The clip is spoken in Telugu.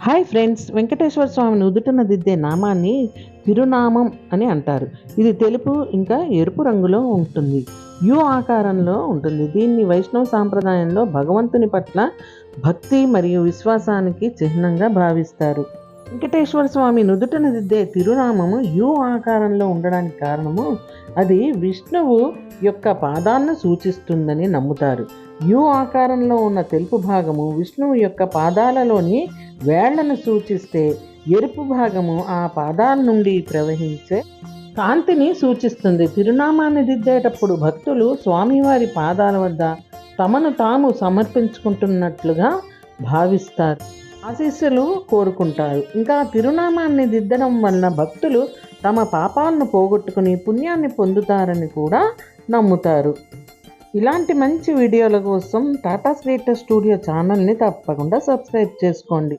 హాయ్ ఫ్రెండ్స్ వెంకటేశ్వర స్వామిని ఉదుటన దిద్దే నామాన్ని తిరునామం అని అంటారు. ఇది తెలుపు ఇంకా ఎరుపు రంగులో ఉంటుంది. యు ఆకారంలో ఉంటుంది. దీన్ని వైష్ణవ సాంప్రదాయంలో భగవంతుని పట్ల భక్తి మరియు విశ్వాసానికి చిహ్నంగా భావిస్తారు. వెంకటేశ్వర స్వామి నుదుటను దిద్దే తిరునామము యు ఆకారంలో ఉండడానికి కారణము అది విష్ణువు యొక్క పాదాలను సూచిస్తుందని నమ్ముతారు. యు ఆకారంలో ఉన్న తెలుపు భాగము విష్ణువు యొక్క పాదాలలోని వేళ్ళను సూచిస్తే ఎరుపు భాగము ఆ పాదాల నుండి ప్రవహించే కాంతిని సూచిస్తుంది. తిరునామాన్ని దిద్దేటప్పుడు భక్తులు స్వామివారి పాదాల వద్ద తమను తాము సమర్పించుకుంటున్నట్లుగా భావిస్తారు. ఆశీస్సులు కోరుకుంటారు. ఇంకా తిరునామాన్ని దిద్దడం వలన భక్తులు తమ పాపాలను పోగొట్టుకుని పుణ్యాన్ని పొందుతారని కూడా నమ్ముతారు. ఇలాంటి మంచి వీడియోల కోసం టాటా స్వీటర్ స్టూడియో ఛానల్ని తప్పకుండా సబ్స్క్రైబ్ చేసుకోండి.